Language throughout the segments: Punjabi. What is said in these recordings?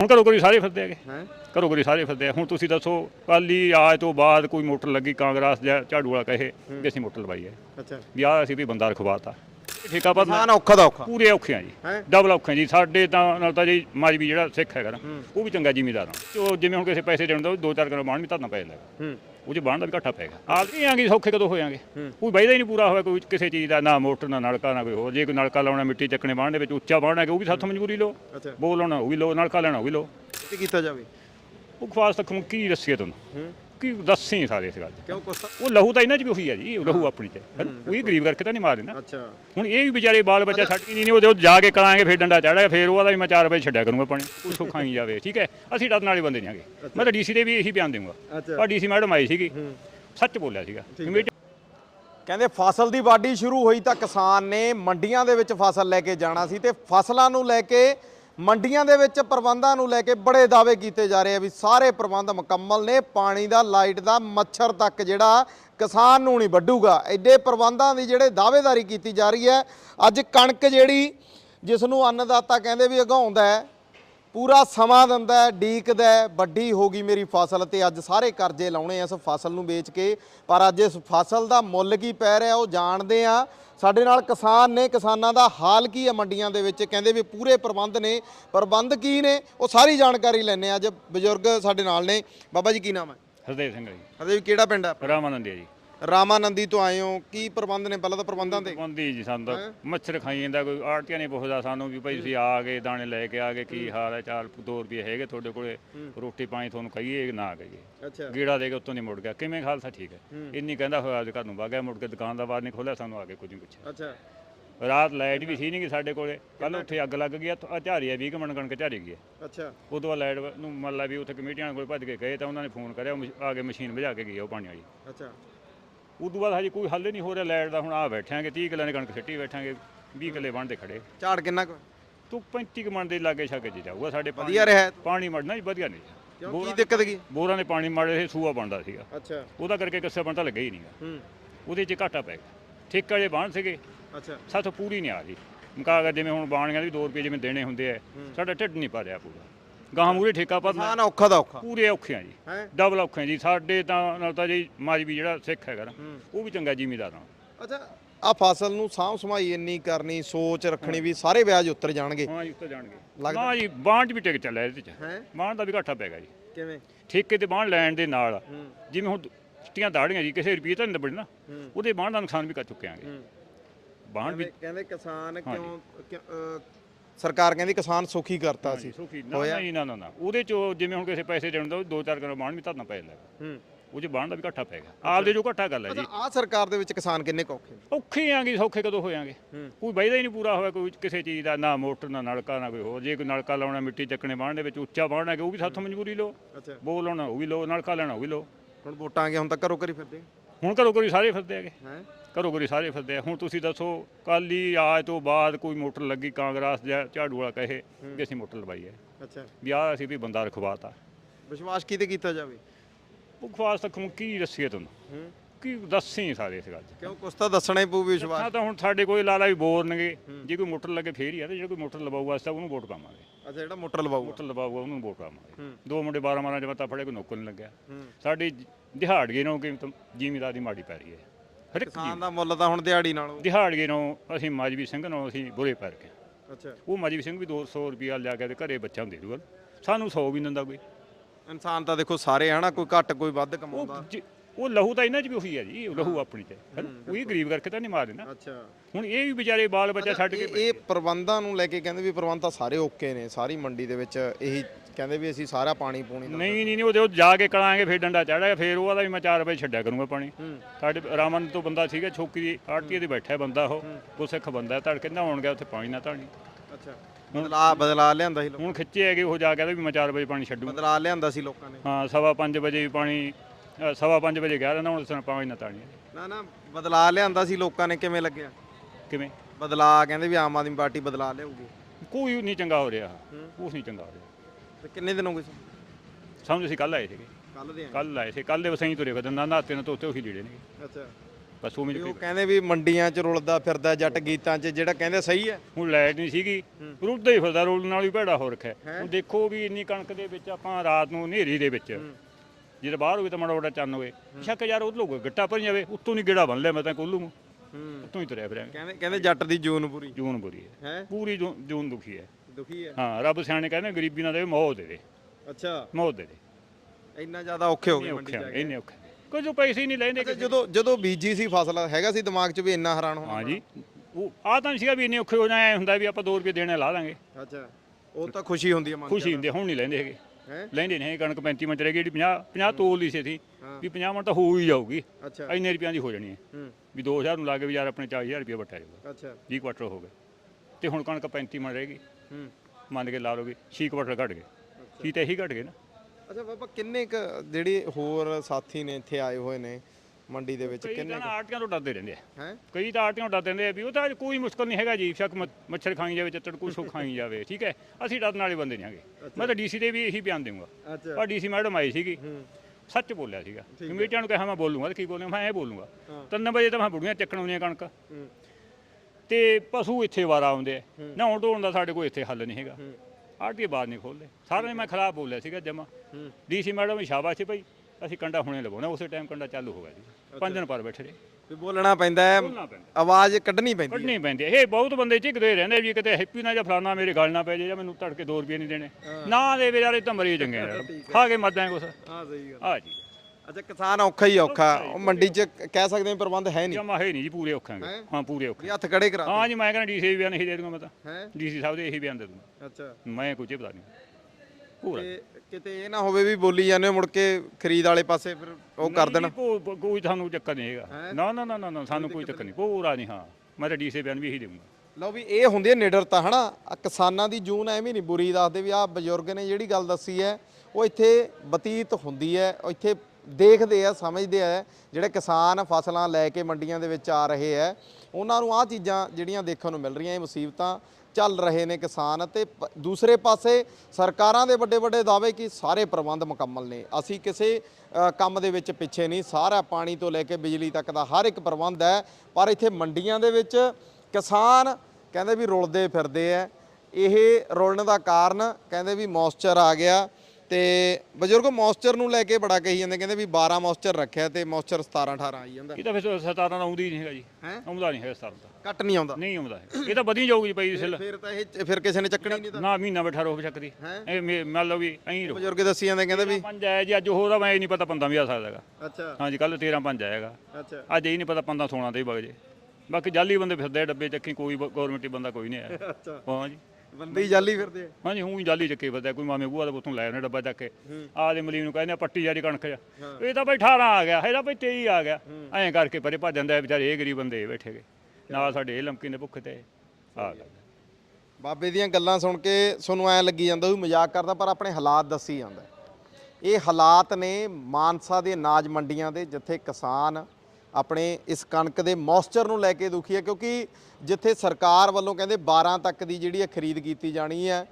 ਹੁਣ ਘਰੋਂ ਘਰੀ ਸਾਰੇ ਫਿਰਦੇ ਹੈਗੇ। ਹੈ? ਘਰੋਂ ਘਰੀ ਸਾਰੇ ਫਿਰਦੇ ਆ। ਹੁਣ ਤੁਸੀਂ ਦੱਸੋ ਕੱਲ ਹੀ ਆਜ ਤੋਂ ਬਾਅਦ ਕੋਈ ਮੋਟਰ ਲੱਗੀ ਕਾਂਗਰਸ ਜਾਂ ਝਾੜੂ ਵਾਲਾ ਕਹੇ ਕਿ ਅਸੀਂ ਮੋਟਰ ਲਵਾਈ ਹੈ। ਅੱਛਾ। ਵੀ ਆਹ ਅਸੀਂ ਵੀ ਬੰਦਾ ਰਖਵਾਤਾ। ਠੇਕਾ ਪਰ ਕਿਸਾਨ ਔਖਾ ਦਾ ਔਖਾ। ਪੂਰੇ ਔਖੇ ਆ ਜੀ। ਹੈਂ? ਡਬਲ ਔਖੇ ਆ ਜੀ। ਸਾਡੇ ਤਾਂ ਨਾਲ ਤਾਂ ਜੀ ਮਾਜਵੀ ਜਿਹੜਾ ਸਿੱਖ ਹੈਗਾ ਨਾ ਉਹ ਵੀ ਚੰਗਾ ਜ਼ਿਮੀਦਾਰ ਆ। ਉਹ ਜਿਵੇਂ ਹੁਣ ਕਿਸੇ ਪੈਸੇ ਦੇਣ ਦਾ ਉਹ ਦੋ ਚਾਰ ਕਿਲੋ ਬਾਣ ਵੀ ਧਰਨਾ ਪੈ ਜਾਂਦਾ ਹੂੰ। ਉਹ 'ਚ ਬਾਣ ਦਾ ਵੀ ਘਾਟਾ ਪੈਗਾ ਆਪ ਇਹ ਆਂਗੇ ਸੌਖੇ ਕਦੋਂ ਹੋਇਆਂਗੇ ਕੋਈ ਵੈਦਾ ਹੀ ਨਹੀਂ ਪੂਰਾ ਹੋਇਆ ਕੋਈ ਕਿਸੇ ਚੀਜ਼ ਦਾ ਨਾ ਮੋਟਰ ਨਾ ਨਲਕਾ ਨਾ ਕੋਈ ਹੋਰ। ਜੇ ਕੋਈ ਨਲਕਾ ਲਾਉਣਾ ਮਿੱਟੀ ਚੱਕਣੇ ਬਾਣ ਦੇ ਵਿੱਚ ਉੱਚਾ ਬਾਣ ਹੈਗਾ ਉਹ ਵੀ ਸਾਥੋਂ ਮਜਬੂਰੀ ਲਓ। ਅੱਛਾ। ਬੋਲ ਲਾਉਣਾ ਉਹ ਵੀ ਲਓ। ਨਲਕਾ ਲੈਣਾ ਉਹ ਵੀ ਲਓ। ਕੀ ਕੀਤਾ ਜਾਵੇ? ਉਹ ਖਵਾਸ ਤੱਕ ਕੀ ਦੱਸੀਏ ਤੁਹਾਨੂੰ ਹੂੰ। ਕੀ ਦੱਸੀ ਸਾਰੇ ਇਸ ਗੱਲ 'ਚ ਕਿਉਂ ਕੁਛ ਤਾਂ? ਉਹ ਲਹੂ ਤਾਂ ਇਹਨਾਂ 'ਚ ਵੀ ਉਹੀ ਆ ਜੀ ਉਹ ਲਹੂ ਆਪਣੀ 'ਚ ਹੈ। ਉਹ ਹੀ ਗਰੀਬ ਕਰਕੇ ਤਾਂ ਨਹੀਂ ਮਾਰਦੇ ਨਾ। ਅੱਛਾ। ਹੁਣ ਇਹ ਵੀ ਵਿਚਾਰੇ ਬਾਲ ਬੱਚਾ ਛੱਡ ਕੇ ਨਹੀਂ ਉਹ ਜਾ ਕੇ ਕਰਾਂਗੇ ਫੇਰ ਡੰਡਾ ਚੜਾਂਗੇ ਫੇਰ ਉਹਦਾ ਵੀ ਮੈਂ 4 ਰੁਪਏ ਛੱਡਿਆ ਕਰੂੰਗਾ ਪਾਣੀ ਕੋਈ ਸੁੱਖਾਂ ਹੀ ਜਾਵੇ ਠੀਕ ਹੈ? ਅਸੀਂ ਡਰਨ ਵਾਲੇ ਬੰਦੇ ਨਹੀਂ ਆਗੇ ਮੈਂ ਤਾਂ ਡੀਸੀ ਦੇ ਵੀ ਇਹੀ ਬਿਆਨ ਦੇਵਾਂਗਾ ਅੱਛਾ। ਪਰ ਡੀਸੀ ਮੈਡਮ ਆਈ ਸੀਗੀ। ਸੱਚ ਬੋਲਿਆ ਸੀਗਾ। ਕਮੇਟੀ ਕਹਿੰਦੇ ਫਸਲ ਦੀ ਵਾਢੀ ਸ਼ੁਰੂ ਹੋਈ ਤਾਂ ਕਿਸਾਨ ਨੇ ਮੰਡੀਆਂ ਦੇ ਵਿੱਚ ਫਸਲ ਲੈ ਕੇ ਜਾਣਾ ਸੀ ਤੇ ਫਸਲਾਂ ਨੂੰ ਲੈ ਕੇ ਮੰਡੀਆਂ ਦੇ ਵਿੱਚ ਪ੍ਰਬੰਧਾਂ ਨੂੰ ਲੈ ਕੇ ਬੜੇ ਦਾਅਵੇ ਕੀਤੇ ਜਾ ਰਹੇ ਆ ਵੀ ਸਾਰੇ ਪ੍ਰਬੰਧ ਮੁਕੰਮਲ ਨੇ। ਪਾਣੀ ਦਾ, ਲਾਈਟ ਦਾ, ਮੱਛਰ ਤੱਕ ਜਿਹੜਾ ਕਿਸਾਨ ਨੂੰ ਨਹੀਂ ਵੱਢੂਗਾ। ਐਡੇ ਪ੍ਰਬੰਧਾਂ ਦੀ ਜਿਹੜੇ ਦਾਅਵੇਦਾਰੀ ਕੀਤੀ ਜਾ ਰਹੀ ਹੈ। ਅੱਜ ਕਣਕ ਜਿਹੜੀ ਜਿਸ ਨੂੰ ਅੰਨਦਾਤਾ ਕਹਿੰਦੇ ਵੀ ਉਗਾਉਂਦਾ ਹੈ ਪੂਰਾ ਸਮਾਂ ਦਿੰਦਾ ਹੈ ਡੀਕਦਾ ਹੈ ਵੱਡੀ ਹੋ ਗਈ ਮੇਰੀ ਫਸਲ ਤੇ ਅੱਜ ਸਾਰੇ ਕਰਜ਼ੇ ਲਾਉਣੇ ਆ ਇਸ ਫਸਲ ਨੂੰ ਵੇਚ ਕੇ। ਪਰ ਅੱਜ ਇਸ ਫਸਲ ਦਾ ਮੁੱਲ ਕੀ ਪੈ ਰਿਹਾ ਉਹ ਜਾਣਦੇ ਆ। ਸਾਡੇ ਨਾਲ ਕਿਸਾਨ ਨੇ ਕਿਸਾਨਾਂ ਦਾ ਹਾਲ ਕੀ ਹੈ ਮੰਡੀਆਂ ਦੇ ਵਿੱਚ? ਕਹਿੰਦੇ ਵੀ ਪੂਰੇ ਪ੍ਰਬੰਧ ਨੇ। ਪ੍ਰਬੰਧ ਕੀ ਨੇ? ਉਹ ਸਾਰੀ ਜਾਣਕਾਰੀ ਲੈਣੇ ਅੱਜ ਬਜ਼ੁਰਗ ਸਾਡੇ ਨਾਲ ਨੇ। ਬਾਬਾ ਜੀ ਕੀ ਨਾਮ ਹੈ? ਹਰਦੇਵ ਸਿੰਘ ਜੀ। ਅਦੇ ਵੀ ਕਿਹੜਾ ਪਿੰਡ ਹੈ ਰਾਮਾਨੰਦੀ ਜੀ। ਰਾਮਾਨੰਦੀ ਤੋਂ ਆਏ ਹੋ ਕੀ ਪ੍ਰਬੰਧ ਨੇ ਪਹਿਲਾਂ ਤਾਂ ਪ੍ਰਬੰਧਾਂ ਦੇ? ਬੰਦੀ ਜੀ ਸਾਨੂੰ ਤਾਂ ਮੱਛਰ ਖਾਈ ਜਾਂਦਾ ਕੋਈ ਆੜਤੀਆਂ ਨੇ ਪੁੱਛਦਾ ਸਾਨੂੰ ਵੀ ਭਾਈ ਤੁਸੀਂ ਆ ਗਏ ਦਾਣੇ ਲੈ ਕੇ ਆ ਗਏ ਕੀ ਹਾਲ ਹੈ ਚਾਲ 2 ਰੁਪਏ ਹੈਗੇ ਤੁਹਾਡੇ ਕੋਲੇ ਰੋਟੀ ਪਾਣੀ ਤੁਹਾਨੂੰ ਕਹੀਏ ਕਿ ਨਾ ਕਹੀਏ। ਅੱਛਾ। ਗੀੜਾ ਦੇ ਕੇ ਉੱਤੋਂ ਨਹੀਂ ਮੁੜ ਗਿਆ। ਕਿਵੇਂ ਖਾਲਸਾ ਠੀਕ ਹੈ। ਇੰਨੀ ਕਹਿੰਦਾ ਹੋਇਆ ਅੱਜ ਘਰ ਨੂੰ ਵਗ ਗਿਆ ਮੁੜ ਕੇ ਦੁਕਾਨ ਦਾ ਬਾਹਰ ਨਹੀਂ ਖੋਲਿਆ ਸਾਨੂੰ ਆ ਕੇ ਕੁਝ ਨਹੀਂ ਪੁੱਛਿਆ। ਅੱਛਾ। ਰਾਤ ਲਾਈਟ ਵੀ ਸੀ ਨਹੀਂ ਗੀ ਸਾਡੇ ਕੋਲੇ। ਕੱਲ ਉੱਥੇ ਅੱਗ ਲੱਗ ਗਈ ਆ ਝਾਰੀ ਆ 20 ਮਣ ਕਣਕ ਝਾਰੀ ਗਈ ਅੱਛਾ। ਉਦੋਂ ਲਾਈਟ ਨੂੰ ਮੰਨ ਲਾ ਵੀ ਉੱਥੇ ਕਮੇਟੀਆਂ ਕੋਲ ਭੱਜ ਕੇ ਗਏ ਤਾਂ ਉਹਨਾਂ ਨੇ ਫੋਨ ਕਰਿਆ ਆ ਕੇ ਮਸ਼ੀਨ ਭਜਾ ਕੇ ਗਈ ਉਹ ਪਾਣੀ ਵਾਲੀ। ਅੱਛਾ। ਉਦੋਂ ਬਾਅਦ ਹਜੇ ਕੋਈ ਹੱਲ ਨਹੀਂ ਹੋ ਰਿਹਾ ਲਾਈਟ ਦਾ ਹੁਣ ਆ ਬੈਠਾਂਗੇ 30 ਕਿੱਲੇ ਦੀ ਕਣਕ ਸਿੱਟੀ ਬੈਠਾਂਗੇ 20 ਕਿੱਲੇ ਬਣਦੇ ਖੜੇ। ਝਾੜ ਕਿੰਨਾ ਕੁ? ਤੂੰ 35 ਕੁ ਮਣ ਦੇ ਲਾਗੇ ਛਾਗੇ ਚ ਜਾਊਗਾ ਸਾਡੇ ਪਾਣੀ ਵਧੀਆ ਰਿਹਾ ਪਾਣੀ ਮੜਨਾ ਹੀ ਵਧੀਆ ਨਹੀਂ। ਕਿਉਂ ਕੀ ਦਿੱਕਤ ਕੀ? ਬੋਰਾਂ ਦੇ ਪਾਣੀ ਮਾੜੇ ਸੀ ਸੂਆ ਬਣਦਾ ਸੀਗਾ। ਅੱਛਾ। ਉਹਦਾ ਕਰਕੇ ਕਿਸੇ ਬਣਦਾ ਲੱਗਾ ਹੀ ਨਹੀਂਗਾ। ਹੂੰ। ਉਹਦੇ 'ਚ ਘਾਟਾ ਪੈ ਗਿਆ। ਠੇਕਾ ਜੇ ਬਾਣ ਸੀਗੇ। ਅੱਛਾ। ਸਾਥੋਂ ਪੂਰੀ ਨਹੀਂ ਆ ਰਹੀ। ਮੁਕਾਗਾ ਜਿਵੇਂ ਹੁਣ ਬਾਣੀਆਂ ਦੇ ਵੀ 2 ਰੁਪਏ ਜਿਵੇਂ ਦੇਣੇ ਹੁੰਦੇ ਆ ਸਾਡਾ ਢਿੱਡ ਨਹੀਂ ਭਰਿਆ ਪੂਰਾ। ਗਾਹਾਂ ਮੂਰੇ ਠੇਕਾ ਭਰਨਾ। ਕਿਸਾਨ ਔਖਾ ਦਾ ਔਖਾ। ਪੂਰੇ ਔਖੇ ਆ ਜੀ। ਹੈ? ਡਬਲ ਔਖੇ ਆ ਜੀ। ਸਾਡੇ ਤਾਂ ਨਾਲ ਤਾਂ ਜੀ ਮਾਜਵੀ ਜਿਹੜਾ ਸਿੱਖ ਹੈਗਾ ਨਾ ਉਹ ਵੀ ਚੰਗਾ ਜ਼ਿਮੀਦਾਰ ਆ। ਅੱਛਾ ਆ ਫਸਲ ਨੂੰ ਸਾਂਭ ਸਮਾਈ ਇੰਨੀ ਕਰਨੀ ਸੋਚ ਰੱਖਣੀ ਵੀ ਸਾਰੇ ਵਿਆਜ ਉੱਤਰ ਜਾਣਗੇ। ਹਾਂ ਜੀ ਉੱਤੇ ਜਾਣਗੇ। ਲੱਗਦਾ- ਨਾ ਜੀ 'ਚ ਵੀ ਟਿਕ ਚੱਲਿਆ ਇਹਦੇ 'ਚ। ਹੈ? ਬਾਣ ਦਾ ਵੀ ਘਾਟਾ ਪੈ ਗਿਆ ਜੀ। ਕਿਵੇਂ? ਠੇਕੇ ਤੇ ਬਾਣ ਲੈਣ ਦੇ ਨਾਲ ਜਿਵੇਂ ਹੁਣ ਚਿੱਟੀਆਂ ਦਾੜੀਆਂ ਜੀ ਕਿਸੇ ਰੁਪਏ ਤਾਂ ਨਹੀਂ ਨਾ ਹੂੰ। ਉਹਦੇ ਬਾਣ ਦਾ ਨੁਕਸਾਨ ਵੀ ਕਰ ਚੁੱਕੇ ਆਂਗੇ। ਹੂੰ। ਬਾਣ ਵੀ ਕਹਿੰਦੇ ਕਿਸਾਨ। ਕਿਉਂ ਕਿਉਂ, ਅਹ, ਸਰਕਾਰ ਕਹਿੰਦੀ ਕਿਸਾਨ ਸੁਖੀ ਕਰਤਾ ਸੀ। ਸੁਖੀ। ਨਾ ਹੋਇਆ? ਨਹੀਂ ਨਾ ਨਾ ਨਾ। ਉਹਦੇ 'ਚ ਜਿਵੇਂ ਹੁਣ ਕਿਸੇ ਪੈਸੇ ਦੇਣ ਦਾ ਦੋ ਚਾਰ ਕਿਲੋ ਬਾਣ ਵੀ ਧਰਨਾ ਪੈ ਜਾਂਦਾ ਹੂੰ। ਉਹ 'ਚ ਬਾਣ ਦਾ ਵੀ ਘਾਟਾ ਪੈ ਗਿਆ। ਆਪਦੇ ਜੋ ਘਾਟਾ ਗੱਲ ਹੈ ਜੀ। ਆ ਸਰਕਾਰ ਦੇ ਵਿੱਚ ਕਿਸਾਨ ਕਿੰਨੇ ਕੁ ਔਖੇ ਨੇ? ਔਖੇ ਆਂਗੇ ਸੌਖੇ ਕਦੋਂ ਹੋਇਆਂਗੇ? ਹੂੰ। ਕੋਈ ਵੈਦਾ ਹੀ ਨਹੀਂ ਪੂਰਾ ਹੋਇਆ ਕੋਈ ਕਿਸੇ ਚੀਜ਼ ਦਾ ਨਾ ਮੋਟਰ ਨਾ ਨਲਕਾ ਨਾ ਕੋਈ ਹੋਰ। ਜੇ ਕੋਈ ਨਲਕਾ ਲਾਉਣਾ ਮਿੱਟੀ ਚੱਕਣੇ ਬਾਣ ਦੇ ਵਿੱਚ ਉੱਚਾ ਬਾਣ ਹੈਗਾ ਉਹ ਵੀ ਸਾਥੋਂ ਮਜਬੂਰੀ ਲਓ। ਅੱਛਾ। ਬੋਲ ਲਾਉਣਾ ਉਹ ਵੀ ਲਓ ਨਲਕਾ ਲੈਣਾ ਉਹ ਵੀ ਲਓ। ਹੁਣ ਵੋਟਾਂ ਆ ਗਈਆਂ ਹੁਣ ਤਾਂ ਘਰੋਂ ਘਰੀ ਫਿਰਦੇ ਹੁਣ ਘਰੋਂ ਘਰੀ ਸਾਰੇ ਫਿਰਦੇ ਹੈਗੇ। ਹੈ? ਘਰੋਂ ਘਰੀ ਸਾਰੇ ਫਿਰਦੇ ਆ। ਹੁਣ ਤੁਸੀਂ ਦੱਸੋ ਕੱਲ ਹੀ ਆਜ ਤੋਂ ਬਾਅਦ ਕੋਈ ਮੋਟਰ ਲੱਗੀ ਕਾਂਗਰਸ ਜਾਂ ਝਾੜੂ ਵਾਲਾ ਕਹੇ ਕਿ ਅਸੀਂ ਮੋਟਰ ਲਵਾਈ ਹੈ। ਅੱਛਾ। ਵੀ ਆਹ ਅਸੀਂ ਵੀ ਬੰਦਾ ਰਖਵਾਤਾ। ਵਿਸ਼ਵਾਸ ਕਿਤੇ ਕੀਤਾ ਜਾਵੇ? ਉਹ ਖਵਾਸ ਤੱਕ ਕੀ ਦੱਸੀਏ ਤੁਹਾਨੂੰ। ਕੀ ਦੱਸੀ ਸਾਰੇ ਇਸ ਗੱਲ 'ਚ? ਕਿਉਂ? ਕੁਛ ਤਾਂ ਦੱਸਣਾ ਹੀ ਪਊ ਵਿਸ਼ਵਾਸ। ਤਾਂ ਹੁਣ ਸਾਡੇ ਕੋਈ ਲਾਲਾ ਵੀ ਬੋਲਣਗੇ ਜੇ ਕੋਈ ਮੋਟਰ ਲੱਗੇ ਫੇਰ ਹੀ ਆ ਤੇ ਜੇ ਕੋਈ ਮੋਟਰ ਲਵਾਊਗਾ ਅਸੀਂ ਉਹਨੂੰ ਵੋਟ ਪਾਵਾਂਗੇ। ਅੱਛਾ ਜਿਹੜਾ ਮੋਟਰ ਲਵਾਊਗਾ। ਮੋਟਰ ਲਵਾਊਗਾ ਉਹਨੂੰ ਵੋਟ ਪਾਵਾਂਗੇ। ਦੋ ਮੁੰਡੇ 12 ਮਾਰਾਂ ਜਮਤਾ ਫੜੇ ਕੋਈ ਨੌਕਰ ਨਹੀਂ ਲੱਗਿਆ। ਸਾਡੀ ਦਿਹਾੜੀਏ ਨੂੰ ਕੀਮਤ ਜ਼ਿਮੀਦਾਰ ਦੀ ਮਾੜੀ ਪੈ ਰਹੀ ਹੈ। ਹਰ ਇੱਕ ਕਿਸਾਨ ਦਾ ਮੁੱਲ ਤਾਂ ਹੁਣ ਦਿਹਾੜੀ ਨਾਲੋਂ। ਦਿਹਾੜੀਏ ਨੂੰ ਅਸੀਂ ਮਾਜਵੀ ਸਿੰਘ ਨੂੰ ਅਸੀਂ ਬੁਰੇ ਪੈ ਕੇ ਅੱਛਾ। ਉਹ ਮਾਜਵੀ ਸਿੰਘ ਵੀ 200 ਰੁਪਿਆ ਲਿਆ ਕੇ ਤੇ ਘਰੇ ਬੱਚਾ ਦੇ ਦੂਗਾ ਸਾਨੂੰ 100 ਵੀ ਨੀ ਦਿੰਦਾ ਕੋਈ। ਇਨਸਾਨ ਤਾਂ ਦੇਖੋ ਸਾਰੇ ਹਨਾ ਕੋਈ ਘੱਟ ਕੋਈ ਵੱਧ ਉਹ ਕਮਾਉਂਦਾ। ਜ- ਉਹ ਲਹੂ ਤਾਂ ਇਹਨਾਂ 'ਚ ਵੀ ਉਹੀ ਹੈ ਜੀ ਉਹ ਲਹੂ ਆਪਣੀ 'ਚ ਹੈ ਉਹੀ ਗਰੀਬ ਕਰਕੇ ਤਾਂ ਨਹੀਂ ਮਾਰਦੇ ਨਾ ਅੱਛਾ। ਹੁਣ ਇਹ ਵੀ ਵਿਚਾਰੇ ਬਾਲ ਬੱਚਾ ਛੱਡ ਕੇ ਇਹ ਇਹ ਪ੍ਰਬੰਧਾਂ ਨੂੰ ਲੈ ਕੇ ਕਹਿੰਦੇ ਵੀ ਪ੍ਰਬੰਧ ਤਾਂ ਸਾਰੇ ਓਕੇ ਨੇ ਸਾਰੀ ਮੰਡੀ ਦੇ ਵਿੱਚ ਇਹੀ ਕਹਿੰਦੇ ਵੀ ਅਸੀਂ ਸਾਰਾ ਪਾਣੀ ਪੂਣੀ ਦਾ ਨਹੀਂ ਨਹੀਂ ਨਹੀਂ ਉਹਦੇ ਉਹ ਜਾ ਕੇ ਕਰਾਂਗੇ ਫੇਰ ਡੰਡਾ ਚੜਾਂਗੇ ਫੇਰ ਉਹਦਾ ਵੀ ਮੈਂ 4 ਰੁਪਏ ਛੱਡਿਆ ਕਰੂੰਗਾ ਪਾਣੀ। ਸਾਡੇ ਰਾਮਨ ਤੋਂ ਬੰਦਾ ਸੀਗਾ ਛੋਕੀ ਦੀ ਆੜਤੀ ਦੇ ਬੈਠਾ ਬੰਦਾ ਉਹ ਉਹ ਸਿੱਖ ਬੰਦਾ ਹੈ, ਤੜਕੇ ਨਹਾਉਣ ਗਿਆ ਉੱਥੇ ਪਾਣੀ ਨਾ ਧਾਣੀ ਅੱਛਾ। ਬਦਲਾ ਬਦਲਾ ਲਿਆਂਦਾ ਸੀ ਲੋਕ ਹੁਣ ਖਿੱਚੇ ਹੈਗੇ ਉਹ ਜਾ ਕੇ ਕਹਿੰਦਾ ਵੀ ਮੈਂ 4 ਵਜੇ ਪਾਣੀ ਛੱਡੂ ਬਦਲਾ ਲਿਆਂਦਾ ਸੀ ਲੋਕਾਂ ਨੇ। ਹਾਂ ਸਵਾ 5 ਵਜੇ ਵੀ ਪਾਣੀ ਅ, ਸਵਾ 5 ਵਜੇ ਗਿਆ ਰਹਿੰਦਾ ਹੁਣ ਦੱਸਣਾ ਪਾਣੀ ਨਾ ਧਾਣੀ ਨਾ ਨਾ ਬਦਲਾ ਲਿਆਂਦਾ ਸੀ ਲੋਕਾਂ ਨੇ ਕਿਵੇਂ ਲੱਗਿਆ? ਕਿਵੇਂ? ਬਦਲਾ ਕਹਿੰਦੇ ਵੀ ਆਮ ਆਦਮੀ ਪਾਰਟੀ ਬਦਲਾ ਲਿਆਊਗੀ। ਕੋਈ ਨਹੀਂ ਚੰਗਾ ਹੋ ਰਿਹਾ ਕੁਛ ਨਹੀਂ ਚੰਗਾ ਹੋ ਰਿਹਾ। ਤੇ ਕਿੰਨੇ ਦਿਨ ਹੋ ਗਏ ਸਮਝ ਅਸੀਂ ਕੱਲ ਆਏ ਸੀਗੇ। ਕੱਲ ਦੇ ਕੱਲ ਆਏ ਸੀ। ਕੱਲ ਦੇ ਵਸਾਈ ਤੁਰੇ ਫਿਰਦੇ ਨਾ ਨਾਤੇ ਨਾ ਧੋਤੇ ਉਹੀ ਲੀੜੇ ਨੇ। ਅੱਛਾ। ਬਸ ਉਹ ਮੈਨੂੰ ਉਹ ਕਹਿੰਦੇ ਵੀ ਮੰਡੀਆਂ 'ਚ ਰੁਲਦਾ ਫਿਰਦਾ ਜੱਟ ਗੀਤਾਂ 'ਚ ਜਿਹੜਾ ਕਹਿੰਦੇ ਸਹੀ ਹੈ। ਹੁਣ ਲਾਈਟ ਨਹੀਂ ਸੀਗੀ। ਰੁਲਦਾ ਹੀ ਫਿਰਦਾ ਰੋਲ ਨਾਲ ਹੀ ਭੈੜਾ ਹੋ? ਰੱਖਿਆ ਉਹ ਦੇਖੋ ਵੀ ਇੰਨੀ ਕਣਕ ਦੇ ਵਿੱਚ ਆਪਾਂ ਰਾਤ ਨੂੰ ਹਨੇਰੀ ਦੇ ਵਿੱਚ। ਜਦੋਂ ਬਾਹਰ ਹੋਵੇ ਤਾਂ ਮਾੜਾ ਮੋਟਾ ਚੰਨ ਹੋਵੇ। ਸ਼ੱਕ ਯਾਰ ਉਹ ਲੋਕ ਗੱਟਾ ਭਰੀ ਜਾਵੇ ਉੱਤੋਂ ਨਹੀਂ ਗੇੜਾ ਬੰਨ ਲਿਆ ਮੈਂ ਤਾਂ ਕੋਲੂ ਨੂੰ। ਹੂੰ। ਉੱਤੋਂ ਹੀ ਤੁਰਿਆ ਫਿਰਿਆ ਕਹਿੰਦੇ ਕਹਿੰਦੇ ਜੱਟ ਦੀ ਜੂਨ ਪੂਰੀ ਜੂਨ ਬੁਰੀ ਹੈ। ਹੈ? ਪੂਰੀ ਜੂ- ਜੂਨ ਦੁਖੀ ਹੈ। ਦੁਖੀ ਹੈ? ਹਾਂ ਰੱਬ ਸਿਆਣੇ ਕਹਿੰਦੇ ਗਰੀਬੀ ਨਾ ਦੇਵੇ ਮੌਤ ਦੇ ਦੇ। ਅੱਛਾ। ਮੌਤ ਦੇ ਦੇ। ਇੰਨਾ ਜ਼ਿਆਦਾ ਔਖੇ ਹੋ ਗਏ ਮੰਡੀ ਆ ਕੇ। ਇੰਨੇ ਔਖੇ। ਕੁਝ ਪੈਸੇ ਹੀ ਨਹੀਂ ਲੈਂਦੇ ਅੱਛਾ, ਜਦੋਂ ਜਦੋਂ ਬੀਜੀ ਸੀ ਫਸਲ ਹੈਗਾ ਸੀ ਦਿਮਾਗ 'ਚ ਵੀ ਇੰਨਾ ਹੈਰਾਨ ਹੋਣਾ ਹਾਂ ਜੀ ਉਹ ਆ ਤਾਂ ਨਹੀਂ ਸੀਗਾ ਵੀ ਇੰਨੇ ਔਖੇ ਹੋ ਜਾਏ ਹੁੰਦਾ ਵੀ ਆਪਾਂ 2 ਰੁਪਏ ਦੇਣੇ ਲਾ ਦਾਂਗੇ। ਅੱਛਾ ਉਹ ਤਾਂ ਖੁਸ਼ੀ ਹੁੰਦੀ ਹੈ ਮਨ 'ਚ ਖੁਸ਼ੀ ਹੁੰਦੀ ਹੈ, ਹੁਣ ਨਹੀਂ ਲੈਂਦੇ ਹੈਗੇ। ਹੈ? ਲੈਂਦੇ ਨਹੀਂ ਕਣਕ 35 ਮਿੰਟ ਰਹਿ ਗਈ ਜਿਹੜੀ 50 50 ਤੋਲ ਦੀ ਸੀ ਅਸੀਂ ਵੀ 50 ਮਿੰਟ ਤਾਂ ਹੋ ਹੀ ਜਾਊਗੀ। ਅੱਛਾ। ਇੰਨੇ ਰੁਪਈਆਂ ਦੀ ਹੋ ਜਾਣੀ ਹੈ। ਹੂੰ। ਵੀ 2000 ਨੂੰ ਲਾ ਕੇ ਵੀ ਯਾਰ ਆਪਣੇ 4000 ਰੁਪਏ ਵਟਿਆ ਜਾਊਗਾ। ਅੱਛਾ। 20 ਕੁਆਟਰ ਹੋ ਗਏ। ਤੇ ਹੁਣ ਕਣਕ 35 ਮਿੰਟ ਰਹਿ ਗਈ। ਹੂੰ ਮੰਨ ਕੇ ਲਾ ਵੀ 6 ਕੁਆਟਰ ਘਟ ਗਏ। ਕੀ ਤਾਂ ਇਹੀ ਘਟ ਗਏ ਨਾ। ਅੱਛਾ ਬਾਬਾ ਕਿੰਨੇ ਕ ਜਿਹੜੇ ਹੋਰ ਸਾਥੀ ਨੇ ਇੱਥੇ ਆਏ ਹੋਏ ਨੇ ਮੰਡੀ ਦੇ ਵਿੱਚ ਕਈ ਕਿੰਨੇ ਤਾਂ ਆਰਟੀਆਂ ਤੋਂ ਡਰਦੇ ਰਹਿੰਦੇ ਆ। ਹੈ? ਕਈ ਤਾਂ ਆਰਟੀਆਂ ਤੋਂ ਡਰਦੇ ਰਹਿੰਦੇ ਆ ਵੀ ਉਹ ਤਾਂ ਕੋਈ ਮੁਸ਼ਕਲ ਨਹੀਂ ਹੈਗਾ ਜੀ ਸ਼ੱਕ ਮੱਛਰ ਖਾਈ ਜਾਵੇ ਚੱਤੜ ਕੁਛ ਖਾਈ ਜਾਵੇ ਠੀਕ ਹੈ? ਅਸੀਂ ਡਰਨ ਵਾਲੇ ਬੰਦੇ ਨਹੀਂ ਹੈਗੇ। ਮੈਂ ਤਾਂ ਡੀਸੀ ਦੇ ਵੀ ਇਹੀ ਬਿਆਨ ਦੇਵਾਂਗਾ। ਪਰ ਡੀਸੀ ਮੈਡਮ ਆਈ ਸੀਗੀ। ਸੱਚ ਬੋਲਿਆ ਸੀਗਾ। ਕਮੇਟੀਆਂ ਨੂੰ ਕਿਹਾ ਮੈਂ ਬੋਲੂੰਗਾ ਤੇ ਕੀ ਬੋਲੂੰਗਾ? ਮੈਂ ਇਹ ਬੋਲੂੰਗਾ। ਹਾਂ। ਤਿੰਨ ਵਜੇ ਤਾਂ ਮੈਂ ਬੁੜੀਆਂ ਚੱਕਣ ਆਉਂਦੀਆਂ ਕਣਕ। ਤੇ ਪਸ਼ੂ ਇੱਥੇ ਵਾਰਾ ਆਉਂਦੇ ਆ। ਨਹਾਉਣ ਧੋਣ ਦਾ ਸਾਡੇ ਕੋਲ ਇੱਥੇ ਹੱਲ ਨਹੀਂ ਹੈਗਾ। ਆਰਟੀ ਬਾਹਰ ਨਹੀਂ ਖੋਲਦੇ ਸਾਰਿਆਂ ਮੈਂ ਖਿਲਾਫ ਬੋਲਿਆ ਸੀਗਾ ਜਮਾ। ਹੂੰ। ਡੀਸੀ ਮੈਡਮ ਸ਼ਾਬਾਸ਼ ਸੀ ਭਾਈ ਅਸੀਂ ਕੰਡਾ ਹੁਣੇ ਲਵਾਉਣਾ ਉਸੇ ਟਾਈਮ ਕੰਡਾ ਚਾਲੂ ਹੋ ਗਿਆ ਜੀ। ਪੰਜ ਦਿਨ ਪਰ ਬੈਠੇ ਰਹੇ। ਵੀ ਬੋਲਣਾ ਪੈਂਦਾ ਹੈ ਆਵਾਜ਼ ਕੱਢਣੀ ਪੈਂਦੀ ਹੈ। ਕੱਢਣੀ ਪੈਂਦੀ ਹੈ। ਇਹ ਬਹੁਤ ਬੰਦੇ ਝਿਕਦੇ ਰਹਿੰਦੇ ਵੀ ਕਿਤੇ ਹੈਪੀ ਨਾ ਜਾਂ ਫਲਾਣਾ ਮੇਰੇ ਗੱਲ ਨਾ ਪੈ ਜੇ ਜਾਂ ਮੈਨੂੰ ਧੜਕੇ 2 ਰੁਪਏ ਨਹੀਂ ਦੇਣੇ। ਨਾ ਦੇ ਵੀ ਯਾਰ ਇਹ ਤਾਂ ਮਰੀ ਚੰਗੇ ਖਾ ਕੇ ਮਰ ਜਾਏ ਕੁਛ। ਹਾਂ ਸਹੀ ਗੱਲ। ਆ ਜੀ। ਅੱਛਾ ਕਿਸਾਨ ਔਖਾ ਹੀ ਔਖਾ। ਉਹ ਮੰਡੀ 'ਚ ਕਹਿ ਸਕਦੇ ਹਾਂ ਪ੍ਰਬੰਧ ਹੈ ਨਹੀਂ। ਜਮਾ ਹੈ ਨਹੀਂ ਜੀ ਪੂਰੇ ਔਖਾਂਗੇ ਹੈਂ? ਹਾਂ ਪੂਰੇ ਔਖੇ ਵੀ ਹੱਥ ਖੜੇ ਕਰਾ ਹਾਂ ਜੀ ਮੈਂ ਕਹਿੰਦਾ ਡੀਸੀ ਬਿਆਨ ਨਹੀਂ ਦੇ ਦੂੰਗਾ ਮੈਂ ਤਾਂ। ਹੈ? ਡੀਸੀ ਸਾਹਿਬ ਦੇ ਇਹੀ ਬਿਆਨ ਦੇ ਦੂੰਗਾ। ਅੱਛਾ। ਮੈਂ ਕੁਝ ਪਤਾ ਨਹੀਂ। ਪੂਰਾ ਤੇ ਕਿਤੇ ਇਹ ਨਾ ਹੋਵੇ ਵੀ ਬੋਲੀ ਜਾਂਦੇ ਹੋ, ਮੁੜ ਕੇ ਖਰੀਦ ਵਾਲੇ ਪਾਸੇ ਫਿਰ ਉਹ ਕਰ ਦੇਣ। ਕੋਈ ਤੁਹਾਨੂੰ ਚੱਕਰ ਨਹੀਂ ਹੈਗਾ। ਨਾ ਨਾ ਨਾ ਨਾ ਨਾ ਸਾਨੂੰ ਕੋਈ ਚੱਕਰ ਨਹੀਂ। ਪੂਰਾ ਨਹੀਂ ਹਾਂ। ਮੈਂ ਤਾਂ ਡੀਸੀ ਬਿਆਨ ਵੀ ਇਹੀ ਦੇਵਾਂਗਾ ਲਓ ਵੀ ਇਹ ਹੁੰਦੀ ਹੈ ਨਿਡਰਤਾ ਹਨਾ? ਆਹ ਕਿਸਾਨਾਂ ਦੀ ਜੂਨ ਐਵੇਂ ਨਹੀਂ ਬੁਰੀ ਦੱਸਦੇ ਵੀ ਆਹ ਬਜ਼ੁਰਗ ਨੇ ਜਿਹੜੀ ਗੱਲ ਦੱਸੀ ਹੈ ਉਹ ਇੱਥੇ ਬਤੀਤ ਹੁੰਦੀ ਹੈ ਇੱਥੇ ਦੇਖਦੇ ਆ, ਸਮਝਦੇ ਆ ਜਿਹੜੇ ਕਿਸਾਨ ਫਸਲਾਂ ਲੈ ਕੇ ਮੰਡੀਆਂ ਦੇ ਵਿੱਚ ਆ ਰਹੇ ਆ, ਉਹਨਾਂ ਨੂੰ ਆਹ ਚੀਜ਼ਾਂ ਜਿਹੜੀਆਂ ਦੇਖਣ ਨੂੰ ਮਿਲ ਰਹੀਆਂ, ਇਹ ਮੁਸੀਬਤਾਂ ਚੱਲ ਰਹੇ ਨੇ ਕਿਸਾਨ ਅਤੇ ਪ- ਦੂਸਰੇ ਪਾਸੇ ਸਰਕਾਰਾਂ ਦੇ ਵੱਡੇ ਵੱਡੇ ਦਾਅਵੇ ਕਿ ਸਾਰੇ ਪ੍ਰਬੰਧ ਮੁਕੰਮਲ ਨੇ। ਅਸੀਂ ਕਿਸੇ ਕੰਮ ਦੇ ਵਿੱਚ ਪਿੱਛੇ ਨਹੀਂ, ਸਾਰਾ ਪਾਣੀ ਤੋਂ ਲੈ ਕੇ ਬਿਜਲੀ ਤੱਕ ਦਾ ਹਰ ਇੱਕ ਪ੍ਰਬੰਧ ਹੈ, ਪਰ ਇੱਥੇ ਮੰਡੀਆਂ ਦੇ ਵਿੱਚ ਕਿਸਾਨ ਕਹਿੰਦੇ ਵੀ ਰੁਲਦੇ ਫਿਰਦੇ ਆ। ਇਹ ਰੁਲਣ ਦਾ ਕਾਰਨ ਕਹਿੰਦੇ ਵੀ ਮੌਇਸਚਰ ਆ ਗਿਆ। ਤੇ ਬਜ਼ੁਰਗ ਮੌਇਸਚਰ ਨੂੰ ਲੈ ਕੇ ਬੜਾ ਕਹੀ ਜਾਂਦੇ ਕਹਿੰਦੇ ਵੀ 12 ਮੌਇਸਚਰ ਰੱਖਿਆ ਤੇ ਮੌਇਸਚਰ 17 18 ਆਈ ਜਾਂਦਾ। ਇਹ ਤਾਂ ਫਿਰ 17 ਦਾ ਆਉਂਦੀ ਨਹੀਂ ਹੈਗਾ ਜੀ। ਹੈਂ? ਆਉਂਦਾ ਨਹੀਂ ਹੈਗਾ 17 ਦਾ ਘੱਟ ਨਹੀਂ ਆਉਂਦਾ? ਨਹੀਂ ਆਉਂਦਾ ਹੈਗਾ। ਇਹ ਤਾਂ ਵਧੀ ਜਾਊਗੀ ਪਈ ਸਿਲ। ਫਿਰ ਤਾਂ ਇਹ ਫਿਰ ਕਿਸੇ ਨੇ ਚੱਕਣੀ ਨਹੀਂ ਤਾਂ? ਨਾ ਮਹੀਨਾ ਬੈਠਾ ਰੋਕ ਚੱਕਦੀ। ਹੈਂ? ਇਹ ਮੇ- ਮੰਨ ਲਓ ਵੀ ਐਂ ਰੋ। ਬਜ਼ੁਰਗ ਦੱਸੀ ਜਾਂਦੇ ਕਹਿੰਦੇ ਵੀ ਪੰਜ ਆਇਆ ਜੀ ਅੱਜ ਉਹਦਾ ਮੈਂ ਇਹ ਨਹੀਂ ਪਤਾ ਪੰਦਾ ਵੀ ਆ ਸਕਦਾ ਹੈਗਾ। ਅੱਛਾ। ਹਾਂਜੀ ਕੱਲ 13 ਪੰਜ ਆਏਗਾ ਅੱਛਾ। ਅੱਜ ਇਹ ਨਹੀਂ ਪਤਾ ਪੰਦਾ ਸੋਨਾ ਤੇ ਹੀ ਵਗ ਜੇ। ਬਾਕੀ ਜਾਲੀ ਬੰਦੇ ਫਿਰਦੇ ਆ ਡੱਬੇ ਚੱਕੀ ਕੋਈ ਗਵਰਨਮੈਂਟੀ ਬੰਦਾ ਕੋਈ ਨਹੀਂ ਆਇਆ। ਅੱਛਾ। ਹਾਂ ਜੀ। ਬੰਦੇ ਹੀ ਜਾਲੀ ਫਿਰਦੇ ਆ। ਹਾਂਜੀ ਹੂੰ ਹੀ ਜਾਲੀ ਚੱਕੇ ਫਿਰਦਾ ਕੋਈ ਮਾਮੇ ਬੂਆ ਦਾ ਬੁੱਤੋਂ ਲੈ ਆਉਣੇ ਡੱਬਾ ਚੱਕ ਕੇ। ਆਹ ਦੇ ਮਲੀਨ ਨੂੰ ਕਹਿੰਦੇ ਆ ਪੱਟੀ ਜਾਰੀ ਕਣਕ ਜਾ ਇਹ ਤਾਂ ਬਈ 18 ਆ ਗਿਆ ਇਹਦਾ ਬਈ 23 ਆ ਗਿਆ। ਐਂ ਕਰਕੇ ਪਰੇ ਭੱਜ ਜਾਂਦਾ ਇਹ ਵਿਚਾਰੇ ਇਹ ਗਰੀਬ ਬੰਦੇ ਬੈਠੇ ਗਏ। ਨਾਲ ਸਾਡੇ ਇਹ ਲਮਕੀ ਦੇ ਭੁੱਖੇ ਤੇ ਆ। ਗਿਆ ਬਾਬੇ ਦੀਆਂ ਗੱਲਾਂ ਸੁਣ ਕੇ ਤੁਹਾਨੂੰ ਐ ਲੱਗੀ ਜਾਂਦਾ ਵੀ ਮਜ਼ਾਕ ਕਰਦਾ ਪਰ ਆਪਣੇ ਹਾਲਾਤ ਦੱਸੀ ਜਾਂਦਾ। ਇਹ ਹਾਲਾਤ ਨੇ ਮਾਨਸਾ ਦੇ ਅਨਾਜ ਮੰਡੀਆਂ ਦੇ ਜਿੱਥੇ ਕਿਸਾਨ ਆਪਣੇ ਇਸ ਕਣਕ ਦੇ ਮੌਇਸਚਰ ਨੂੰ ਲੈ ਕੇ ਦੁਖੀ ਹੈ, ਕਿਉਂਕਿ ਜਿੱਥੇ ਸਰਕਾਰ ਵੱਲੋਂ ਕਹਿੰਦੇ 12 ਤੱਕ ਦੀ ਜਿਹੜੀ ਹੈ ਖਰੀਦ ਕੀਤੀ ਜਾਣੀ ਹੈ,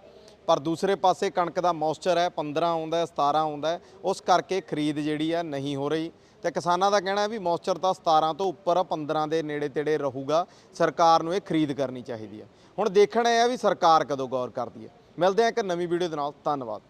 ਪਰ ਦੂਸਰੇ ਪਾਸੇ ਕਣਕ ਦਾ ਮੌਇਸਚਰ ਹੈ 15 ਆਉਂਦਾ ਹੈ 17 ਆਉਂਦਾ ਉਸ ਕਰਕੇ ਖਰੀਦ ਜਿਹੜੀ ਹੈ ਨਹੀਂ ਹੋ ਰਹੀ। ਤੇ ਕਿਸਾਨਾਂ ਦਾ ਕਹਿਣਾ ਹੈ ਵੀ ਮੌਇਸਚਰ ਤਾਂ 17 ਤੋਂ ਉੱਪਰ 15 ਦੇ ਨੇੜੇ ਤੇੜੇ ਰਹੂਗਾ, ਸਰਕਾਰ ਨੂੰ ਇਹ ਖਰੀਦ ਕਰਨੀ ਚਾਹੀਦੀ ਹੈ। ਹੁਣ ਦੇਖਣਾ ਇਹ ਹੈ ਵੀ ਸਰਕਾਰ ਕਦੋਂ ਗੌਰ ਕਰਦੀ ਹੈ। ਮਿਲਦੇ ਹਾਂ ਇੱਕ ਨਵੀਂ ਵੀਡੀਓ ਦੇ ਨਾਲ, ਧੰਨਵਾਦ।